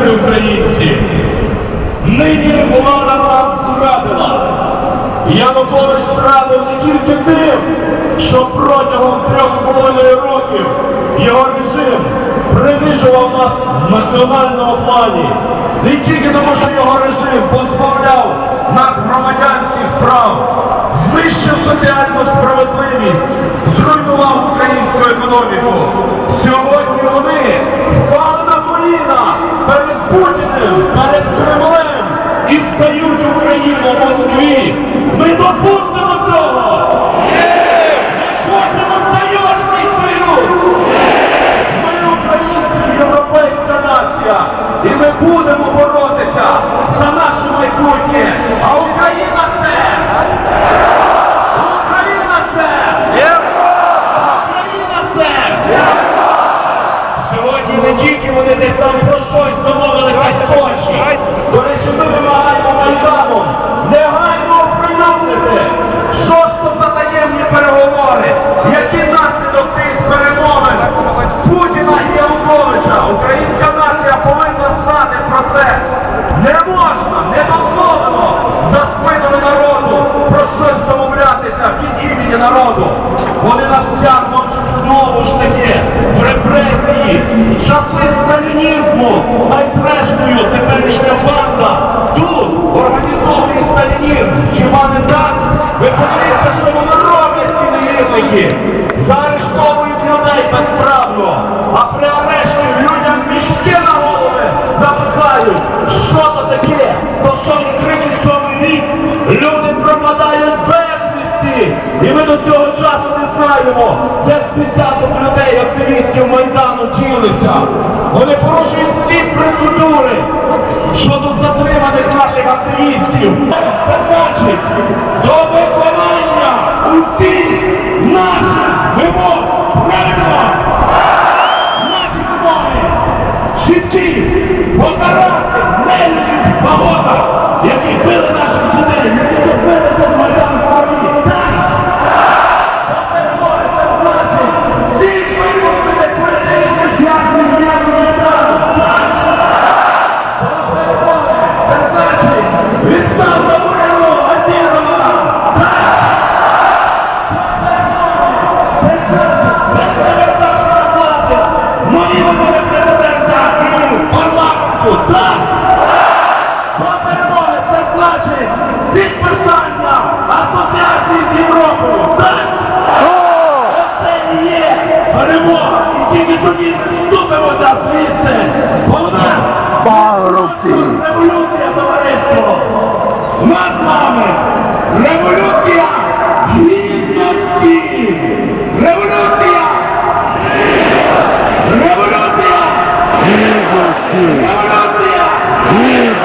добрі українці, нині влада нас зрадила. Янукович зрадив не тільки тим, що протягом трьох з половиною років його режим принижував нас в національному плані. Не тільки тому, що його режим позбавляв нас громадянських прав, знищив соціальну справедливість, зруйнував українську економіку. Сьогодні вони. Тільки вони десь там про щось домовилися Сочі. До речі, ми вимагаємо Майданом негайно оприлюднити, що ж то за таємні переговори, який наслідок тих перемовин Путіна і Януковича. Українська нація повинна знати про це. Не можна, не дозволено за спинами народу про щось домовлятися від імені народу. Вони нас тягнуть знову ж таки часи сталінізму, а теперішня банда тут організовує сталінізм. Хіба не так? Ви подивіться, що вони роблять ці негідники. Заарештовують людей безправно, а при арешті людям мішки на голови напихають. Що то таке? То що в 37 рік люди пропадають безвісті. І ми до цього часу не знаємо, де з десяток людей, ділися. Вони порушують всі процедури щодо затриманих наших активістів. Це значить Так! До перемоги це значить підписання асоціації з Європою. Так! Оце і є перемога. І тільки тоді вступимося звідси.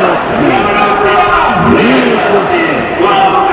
Milosti, milosti.